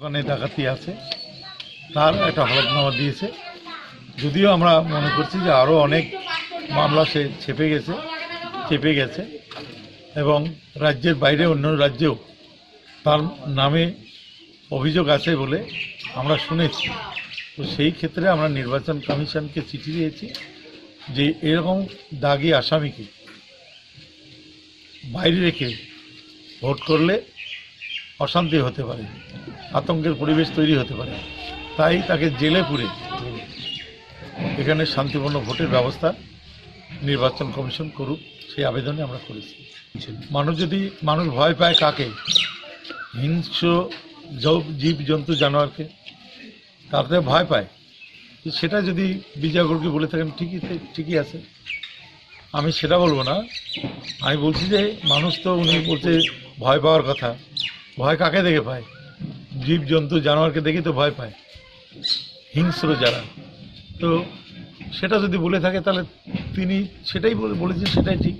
ওখানে ডাকাতি আছে। তার একটা হলফনামা দিয়েছে। যদিও আমরা মনে করছি যে আরও অনেক মামলা সে ছেপে গেছে চেপে গেছে এবং রাজ্যের বাইরে অন্য রাজ্যেও তার নামে অভিযোগ আছে বলে আমরা শুনেছি। তো সেই ক্ষেত্রে আমরা নির্বাচন কমিশনকে চিঠি দিয়েছি যে এরকম দাগি আসামিকে বাইরে রেখে ভোট করলে অশান্তি হতে পারে। আতঙ্কের পরিবেশ তৈরি হতে পারে। তাই তাকে জেলে পুরে এখানে শান্তিপূর্ণ ভোটের ব্যবস্থা নির্বাচন কমিশন করুক, সেই আবেদনে আমরা করেছি। মানুষ যদি, মানুষ ভয় পায় কাকে? হিংস্র জব- জন্তু জানোয়ারকে। তাতে ভয় পায়। সেটা যদি বিজয়গড়কে বলে থাকেন, ঠিকই ঠিকই আছে। আমি সেটা বলব না। আমি বলছি যে, মানুষ তো উনি বলছে ভয় পাওয়ার কথা। ভয় কাকে দেখে পায়? জীব জন্তু জানোয়ারকে দেখে তো ভয় পায়। হিংস্র যারা। তো সেটা যদি বলে থাকে, তাহলে তিনি সেটাই বলে- বলেছেন, সেটাই ঠিক।